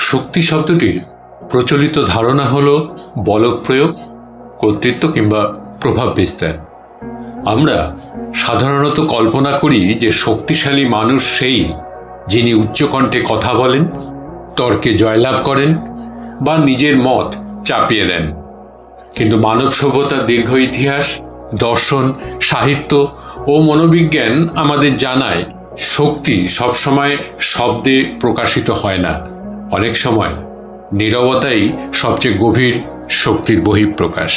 শক্তি শব্দটির প্রচলিত ধারণা হল বলক প্রয়োগ কর্তৃত্ব কিংবা প্রভাব বিস্তার। আমরা সাধারণত কল্পনা করি যে শক্তিশালী মানুষ সেই যিনি উচ্চকণ্ঠে কথা বলেন, তর্কে জয়লাভ করেন বা নিজের মত চাপিয়ে দেন। কিন্তু মানব সভ্যতার দীর্ঘ ইতিহাস, দর্শন, সাহিত্য ও মনোবিজ্ঞান আমাদের জানায় শক্তি সবসময় শব্দে প্রকাশিত হয় না। অনেক সময় নীরবতাই সবচেয়ে গভীর শক্তির বহিঃপ্রকাশ।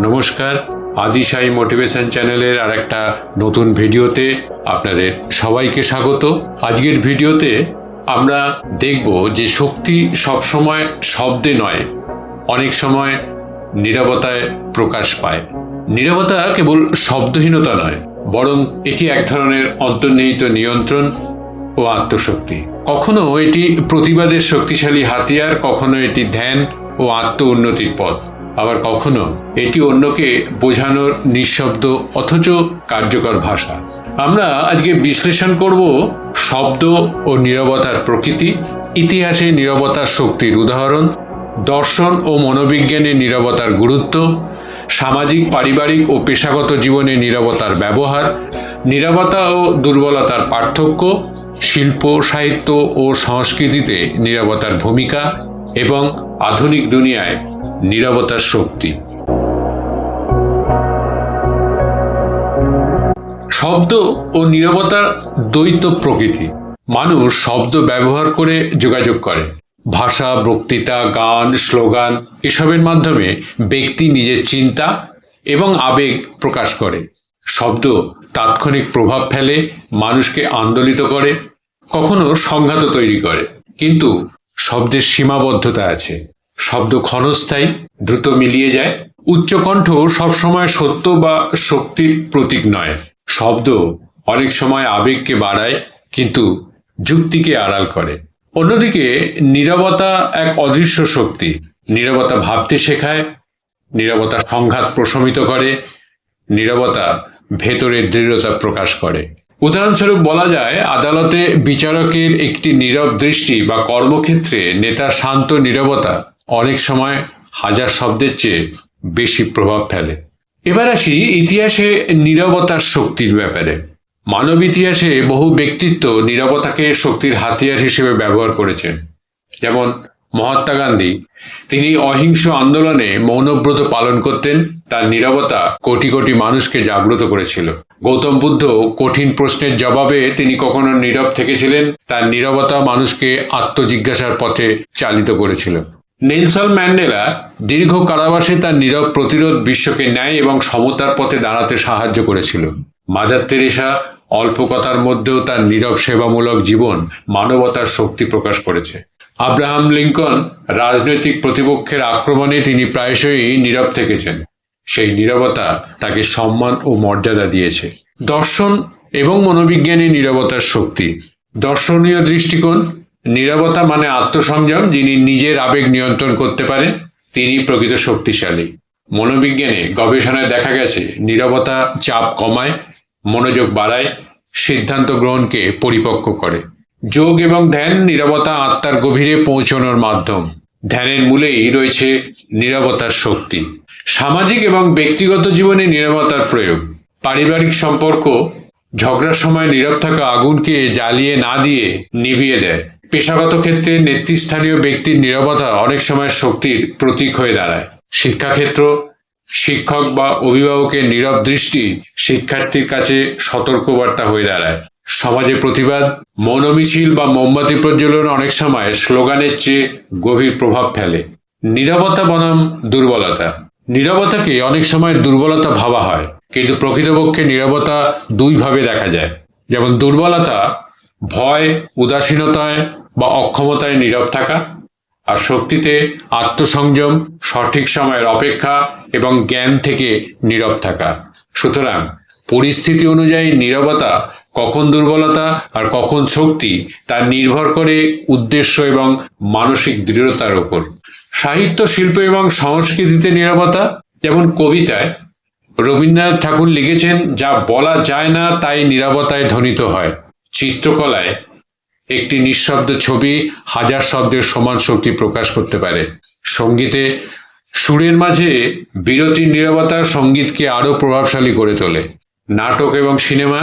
নমস্কার আদিশাই মোটিভেশন চ্যানেলের আর একটা নতুন ভিডিওতে আপনাদের সবাইকে স্বাগত। আজকের ভিডিওতে আমরা দেখব যে শক্তি সবসময় শব্দে নয়, অনেক সময় নীরবতায় প্রকাশ পায়। নীরবতা কেবল শব্দহীনতা নয়, বরং এটি এক ধরনের অন্তর্নিহিত নিয়ন্ত্রণ ও আত্মশক্তি। কখনো এটি প্রতিবাদের শক্তিশালী হাতিয়ার, কখনো এটি ধ্যান ও আত্ম উন্নতির পথ। আবার কখনো এটি অন্যকে বোঝানোর নিঃশব্দ অথচ কার্যকর ভাষা। আমরা আজকে বিশ্লেষণ করব শব্দ ও নীরবতার প্রকৃতি, ইতিহাসে নীরবতার শক্তির উদাহরণ, দর্শন ও মনোবিজ্ঞানে নীরবতার গুরুত্ব, সামাজিক, পারিবারিক ও পেশাগত জীবনে নীরবতার ব্যবহার, নীরবতা ও দুর্বলতার পার্থক্য শিল্প, সাহিত্য ও সংস্কৃতিতে নীরবতার ভূমিকা এবং আধুনিক দুনিয়ায় নীরবতার শক্তি। শব্দ ও নীরবতার দ্বৈত প্রকৃতি। মানুষ শব্দ ব্যবহার করে যোগাযোগ করে। ভাষা, বক্তৃতা, গান, স্লোগান এসবের মাধ্যমে ব্যক্তি নিজের চিন্তা এবং আবেগ প্রকাশ করে। শব্দ তাৎক্ষণিক প্রভাব ফেলে, মানুষকে আন্দোলিত করে, কখনো সংঘাত তৈরি করে। কিন্তু শব্দের সীমাবদ্ধতা আছে। শব্দ ক্ষণস্থায়ী, দ্রুত মিলিয়ে যায়। উচ্চকণ্ঠ সবসময় সত্য বা শক্তির প্রতীক নয়। শব্দ অনেক সময় আবেগকে বাড়ায়, কিন্তু যুক্তিকে আড়াল করে। অন্যদিকে, নীরবতা এক অদৃশ্য শক্তি। নীরবতা ভাবতে শেখায়, নীরবতা সংঘাত প্রশমিত করে, নীরবতা ভেতরের দৃঢ়তা প্রকাশ করে। উদাহরণস্বরূপ বলা যায়, আদালতে বিচারকের একটি নীরব দৃষ্টি বা কর্মক্ষেত্রে নেতার শান্ত নীরবতা অনেক সময় হাজার শব্দের চেয়ে বেশি প্রভাব ফেলে। এবার আসি ইতিহাসে নীরবতার শক্তির ব্যাপারে। মানব ইতিহাসে বহু ব্যক্তিত্ব নীরবতাকে শক্তির হাতিয়ার হিসেবে ব্যবহার করেছেন। যেমন মহাত্মা গান্ধী, তিনি অহিংস আন্দোলনে মৌনব্রত পালন করতেন তার নীরবতা কোটি কোটি মানুষকে জাগ্রত করেছিল। গৌতম বুদ্ধ কঠিন প্রশ্নের জবাবে তিনি কখনো নীরব থেকেছিলেন, তার নীরবতা মানুষকে আত্মজিজ্ঞাসার পথে চালিত করেছিল। নেলসন ম্যান্ডেলা দীর্ঘ কারাবাসে তার নীরব প্রতিরোধ বিশ্বকে ন্যায় এবং সমতার পথে দাঁড়াতে সাহায্য করেছিল। মাদার তেরেসা অল্প কথার মধ্যেও তার নীরব সেবামূলক জীবন মানবতার শক্তি প্রকাশ করেছে। আব্রাহাম লিঙ্কন রাজনৈতিক প্রতিপক্ষের আক্রমণে তিনি প্রায়শই নীরব থেকেছেন। সেই নীরবতা তাকে সম্মান ও মর্যাদা দিয়েছে। দর্শন এবং মনোবিজ্ঞানী নীরবতার শক্তি। দর্শনীয় দৃষ্টিকোণ, নীরবতা মানে আত্মসংযম যিনি নিজের আবেগ নিয়ন্ত্রণ করতে পারেন, তিনি প্রকৃত শক্তিশালী। মনোবিজ্ঞানে গবেষণায় দেখা গেছে, নীরবতা চাপ কমায়, মনোযোগ বাড়ায়, সিদ্ধান্ত গ্রহণকে পরিপক্ক করে। যোগ এবং ধ্যান নীরবতা আত্মার গভীরে পৌঁছানোর মাধ্যম। ধ্যানের মূলেই রয়েছে নীরবতার শক্তি। সামাজিক এবং ব্যক্তিগত জীবনে নীরবতার প্রয়োগ। পারিবারিক সম্পর্ক, ঝগড়ার সময় নীরব থাকা আগুনকে জ্বালিয়ে না দিয়ে নিভিয়ে দেয়। পেশাগত ক্ষেত্রে নেতৃস্থানীয় ব্যক্তির নিরবতা অনেক সময় শক্তির প্রতীক হয়ে দাঁড়ায়। শিক্ষাক্ষেত্র, শিক্ষক বা অভিভাবকের নীরব দৃষ্টি শিক্ষার্থীর কাছে সতর্কবার্তা হয়ে দাঁড়ায়। সমাজে প্রতিবাদ, মৌনমিছিল বা মোমবাতি প্রজ্বলন অনেক সময় স্লোগানের চেয়ে গভীর প্রভাব ফেলে। নীরবতা বনাম দুর্বলতা। নীরবতাকে অনেক সময় দুর্বলতা ভাবা হয়, কিন্তু প্রকৃতপক্ষে নীরবতা দুইভাবে দেখা যায়। যেমন দুর্বলতা ভয়, উদাসীনতায় বা অক্ষমতায় নীরব থাকা, আর শক্তিতে আত্মসংযম, সঠিক সময়ের অপেক্ষা এবং জ্ঞান থেকে নীরব থাকা। সুতরাং পরিস্থিতি অনুযায়ী নীরবতা কখন দুর্বলতা আর কখন শক্তি তা নির্ভর করে উদ্দেশ্য এবং মানসিক দৃঢ়তার উপর। সাহিত্য, শিল্প এবং সংস্কৃতিতে নীরবতা যেমন কবিতায় রবীন্দ্রনাথ ঠাকুর লিখেছেন, যা বলা যায় না, তাই নীরবতায় ধ্বনিত হয়। চিত্রকলায় একটি নিঃশব্দ ছবি হাজার শব্দের সমান শক্তি প্রকাশ করতে পারে। সঙ্গীতে সুরের মাঝে বিরতির নীরবতা সঙ্গীতকে আরও প্রভাবশালী করে তোলে। নাটক এবং সিনেমা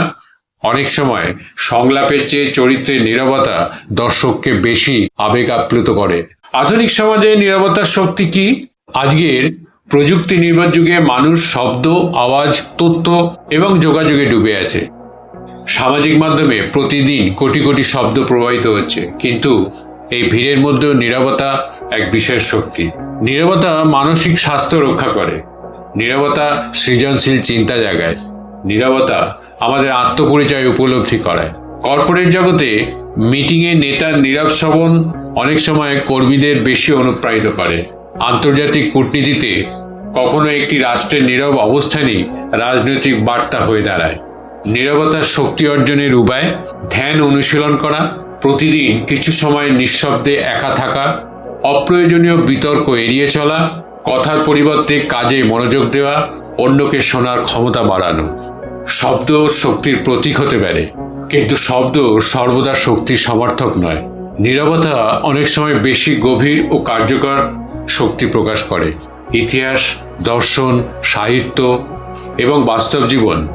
অনেক সময় সংলাপের চেয়ে চরিত্রের নীরবতা দর্শককে বেশি আবেগ আপ্লুত করে। আধুনিক সমাজে নীরবতার শক্তি কি? আজকের প্রযুক্তি নির্ভর যুগে মানুষ শব্দ, আওয়াজ, তথ্য এবং যোগাযোগে ডুবে আছে। সামাজিক মাধ্যমে প্রতিদিন কোটি কোটি শব্দ প্রবাহিত হচ্ছে, কিন্তু এই ভিড়ের মধ্যেও নীরবতা এক বিশেষ শক্তি। নীরবতা মানসিক স্বাস্থ্য রক্ষা করে। নীরবতা সৃজনশীল চিন্তা জাগায়। নীরবতা আমাদের আত্মপরিচয় উপলব্ধি করায়। কর্পোরেট জগতে মিটিংয়ে নেতার নীরব শ্রবণ অনেক সময় কর্মীদের বেশি অনুপ্রাণিত করে। আন্তর্জাতিক কূটনীতিতে কখনো একটি রাষ্ট্রের নীরব অবস্থানই রাজনৈতিক বার্তা হয়ে দাঁড়ায়। নীরবতার শক্তি অর্জনের উপায়, ধ্যান অনুশীলন করা, প্রতিদিন কিছু সময় নিঃশব্দে একা থাকা, অপ্রয়োজনীয় বিতর্ক এড়িয়ে চলা, কথার পরিবর্তে কাজে মনোযোগ দেওয়া, অন্যকে শোনার ক্ষমতা বাড়ানো। শব্দ শক্তির প্রতীক হতে পারে, কিন্তু শব্দ সর্বদা শক্তির সমর্থক নয়। নীরবতা অনেক সময় বেশি গভীর ও কার্যকর শক্তি প্রকাশ করে। ইতিহাস, দর্শন, সাহিত্য এবং বাস্তব জীবন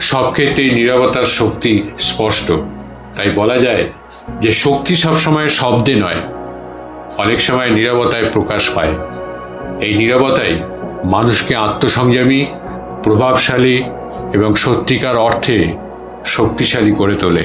সব ক্ষেত্রেই নীরবতার শক্তি স্পষ্ট। তাই বলা যায় যে শক্তি সবসময় শব্দে নয়, অনেক সময় নীরবতায় প্রকাশ পায়। এই নীরবতাই মানুষকে আত্মসংযমী, প্রভাবশালী এবং সত্যিকার অর্থে শক্তিশালী করে তোলে।